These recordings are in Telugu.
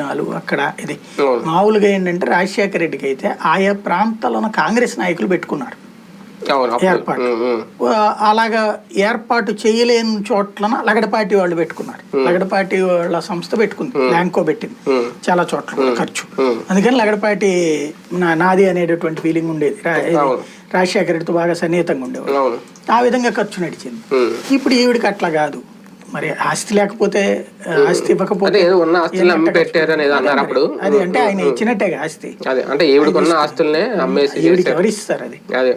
భోజనాలు అక్కడ ఇది. మామూలుగా ఏంటంటే రాజశేఖర రెడ్డికి అయితే ఆయా ప్రాంతాల్లో కాంగ్రెస్ నాయకులు పెట్టుకున్నారు. ఏర్పాటు. అలాగా ఏర్పాటు చేయలేని చోట్లన లగడపాటి వాళ్ళు పెట్టుకున్నారు. లగడపాటి వాళ్ళ సంస్థ పెట్టుకుంది. ల్యాంకో పెట్టింది. చాలా చోట్ల ఖర్చు. అందుకని లగడపాటి నా- నాది అనేటటువంటి ఫీలింగ్ ఉండేది. రాజశేఖర రెడ్డితో బాగా సన్నిహితంగా ఉండేవాడు అవును. ఆ విధంగా ఖర్చు నడిచింది. ఇప్పుడు ఈవిడికి అట్లా కాదు. మరి ఆస్తి లేకపోతే ఆస్తి ఇవ్వకపోతే ఏదో ఉన్న ఆస్తుల్ని అమ్మి పెట్టారు అనేది అన్నారు అప్పుడు. అది అంటే ఆయన ఇచ్చినట్టేగా ఆస్తి. అదే అంటే ఆస్తుల్నే అమ్మేసి ఈవిడికి చేశారు. ఎవరు ఇస్తారు అది అదే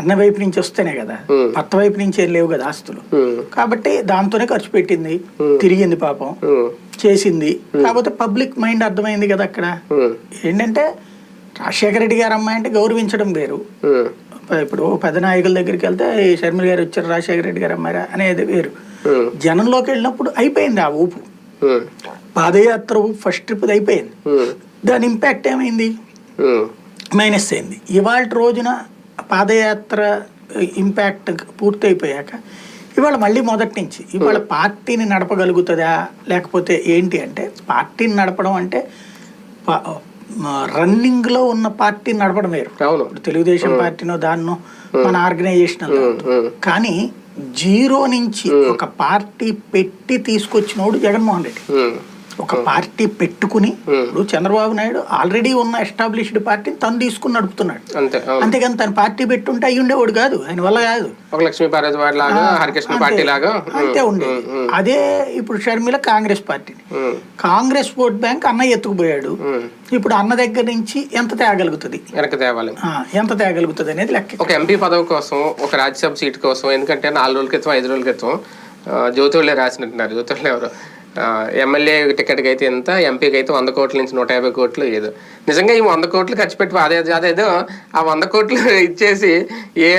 అన్న వైపు నుంచి వస్తేనే కదా. భర్త వైపు నుంచి ఏం లేవు కదా ఆస్తులు. కాబట్టి దాంతోనే ఖర్చు పెట్టింది. తిరిగింది పాపం. చేసింది. కాకపోతే పబ్లిక్ మైండ్ అర్థమైంది కదా అక్కడ. ఏంటంటే రాజశేఖర రెడ్డి గారు అమ్మాయి అంటే గౌరవించడం వేరు. ఇప్పుడు పెద్ద నాయకుల దగ్గరికి వెళ్తే ఈ షర్మిల గారు వచ్చారు రాజశేఖర రెడ్డి గారు అమ్మారా అనేది వేరు. జనంలోకి వెళ్ళినప్పుడు అయిపోయింది ఆ ఊపు. పాదయాత్ర ఊపు ఫస్ట్ ట్రిప్ అయిపోయింది. దాని ఇంపాక్ట్ ఏమైంది? మైనస్ అయింది. ఇవాళ రోజున పాదయాత్ర ఇంపాక్ట్ పూర్తి అయిపోయాక ఇవాళ మళ్ళీ మొదటి నుంచి. ఇవాళ పార్టీని నడపగలుగుతుందా? లేకపోతే ఏంటి అంటే పార్టీని నడపడం అంటే రన్నింగ్లో ఉన్న పార్టీని నడపడం వేరు. ఇప్పుడు తెలుగుదేశం పార్టీనో దాన్నో మన ఆర్గనైజేషన్ కానీ జీరో నుంచి ఒక పార్టీ పెట్టి తీసుకొచ్చినోడు జగన్మోహన్ రెడ్డి. ఒక పార్టీ పెట్టుకుని ఇప్పుడు చంద్రబాబు నాయుడు ఆల్రెడీ ఉన్న ఎస్టాబ్లిష్డ్ పార్టీని తను తీసుకుని నడుపుతున్నాడు. అంతేగాని తన పార్టీ పెట్టుంటే అయ్యి ఉండేవాడు కాదు ఆయన వల్ల కాదు. ఒక లక్ష్మీ హరికృష్ణ. పార్టీ లాగా? అంతే ఉండేది. అదే ఇప్పుడు షర్మిల కాంగ్రెస్ పార్టీని. కాంగ్రెస్ ఓట్ బ్యాంక్ అన్న ఎత్తుకుపోయాడు. ఇప్పుడు అన్న దగ్గర నుంచి ఎంత తేగలుగుతుంది? ఎంత తేగలుగుతుంది అనేది లెక్క ఒక ఎంపీ పదవి కోసం ఒక రాజ్యసభ సీట్ కోసం ఎందుకంటే నాలుగు రోజుల క్రితం ఐదు రోజుల క్రితం ఆ, జ్యోతిళ్ళే రాసినట్టున్నారు. జ్యోతిళ్ళు ఎవరు? ఎమ్మెల్యే టికెట్కి అయితే ఎంత ఎంపీకి అయితే వంద కోట్ల నుంచి నూట యాభై కోట్లు ఏదో. నిజంగా ఈ వంద కోట్లు ఖర్చు పెట్టి అదే అదేదో ఆ వంద కోట్లు ఇచ్చేసి ఏ